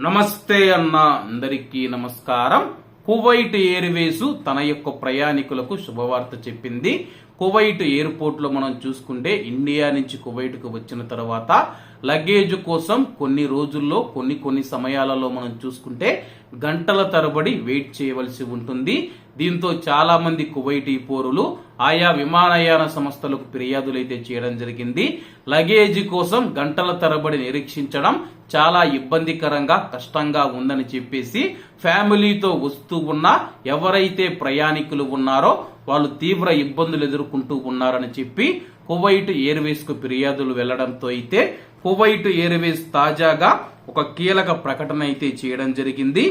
నమస్తే అన్న అందరికీ నమస్కారం. కువైట్ ఎయిర్వేసు తన యొక్క ప్రయాణికులకు శుభవార్త చెప్పింది. కువైట్ ఎయిర్పోర్ట్లో మనం చూసుకుంటే ఇండియా నుంచి కువైట్కు వచ్చిన తర్వాత లగేజ్ కోసం కొన్ని రోజుల్లో కొన్ని కొన్ని సమయాలలో మనం చూసుకుంటే గంటల తరబడి వెయిట్ చేయవలసి ఉంటుంది. దీంతో చాలా మంది కువైటీ పౌరులు ఆయా విమానయాన సంస్థలకు ఫిర్యాదులు అయితే చేయడం జరిగింది. లగేజ్ కోసం గంటల తరబడి నిరీక్షించడం చాలా ఇబ్బందికరంగా కష్టంగా ఉందని చెప్పేసి ఫ్యామిలీతో వస్తూ ఉన్న ఎవరైతే ప్రయాణికులు ఉన్నారో వాళ్ళు తీవ్ర ఇబ్బందులు ఎదుర్కొంటూ ఉన్నారని చెప్పి కువైట్ ఎయిర్వేస్కు ఫిర్యాదులు వెళ్ళడంతో అయితే కువైట్ ఎయిర్వేస్ తాజాగా ఒక కీలక ప్రకటన అయితే చేయడం జరిగింది.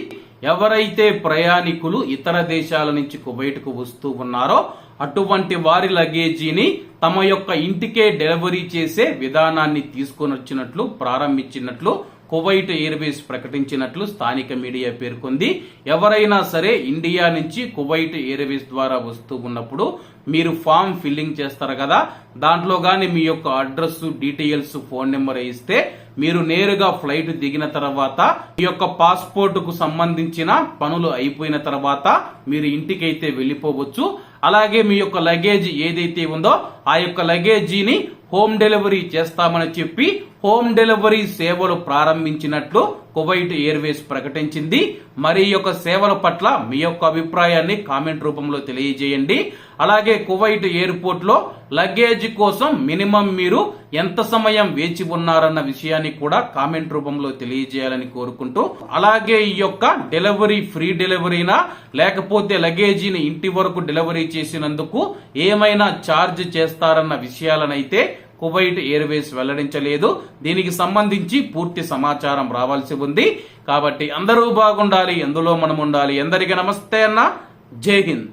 ఎవరైతే ప్రయాణికులు ఇతర దేశాల నుంచి కువైట్కు వస్తూ ఉన్నారో అటువంటి వారి లగేజీని తమ యొక్క ఇంటికే డెలివరీ చేసే విధానాన్ని తీసుకొని వచ్చినట్లు ప్రారంభించినట్లు కువైట్ ఎయిర్వేస్ ప్రకటించినట్లు స్థానిక మీడియా పేర్కొంది. ఎవరైనా సరే ఇండియా నుంచి కువైట్ ఎయిర్వేస్ ద్వారా వస్తూ ఉన్నప్పుడు మీరు ఫామ్ ఫిల్లింగ్ చేస్తారు కదా. దాంట్లో కానీ మీ యొక్క అడ్రస్ డీటెయిల్స్ ఫోన్ నెంబర్ ఇస్తే మీరు నేరుగా ఫ్లైట్ దిగిన తర్వాత మీ యొక్క పాస్పోర్ట్కు సంబంధించిన పనులు అయిపోయిన తర్వాత మీరు ఇంటికైతే వెళ్ళిపోవచ్చు. అలాగే మీ యొక్క లగేజ్ ఏదైతే ఉందో ఆ యొక్క లగేజీని హోమ్ డెలివరీ చేస్తామని చెప్పి హోమ్ డెలివరీ సేవలు ప్రారంభించినట్లు కువైట్ ఎయిర్వేస్ ప్రకటించింది. మరి ఈ యొక్క సేవల పట్ల మీ యొక్క అభిప్రాయాన్ని కామెంట్ రూపంలో తెలియజేయండి. అలాగే కువైట్ ఎయిర్పోర్ట్లో లగేజ్ కోసం మినిమం మీరు ఎంత సమయం వేచి ఉన్నారన్న విషయాన్ని కూడా కామెంట్ రూపంలో తెలియజేయాలని కోరుకుంటూ అలాగే ఈ యొక్క డెలివరీ ఫ్రీ డెలివరీనా లేకపోతే లగేజీని ఇంటి వరకు డెలివరీ చేసినందుకు ఏమైనా ఛార్జ్ చేస్తారన్న విషయాలనైతే కువైట్ ఎయిర్వేస్ వెల్లడించలేదు. దీనికి సంబంధించి పూర్తి సమాచారం రావాల్సి ఉంది. కాబట్టి అందరూ బాగుండాలి ఎందులో మనం ఉండాలి ఎందరికీ నమస్తే అన్న. జై హింద్.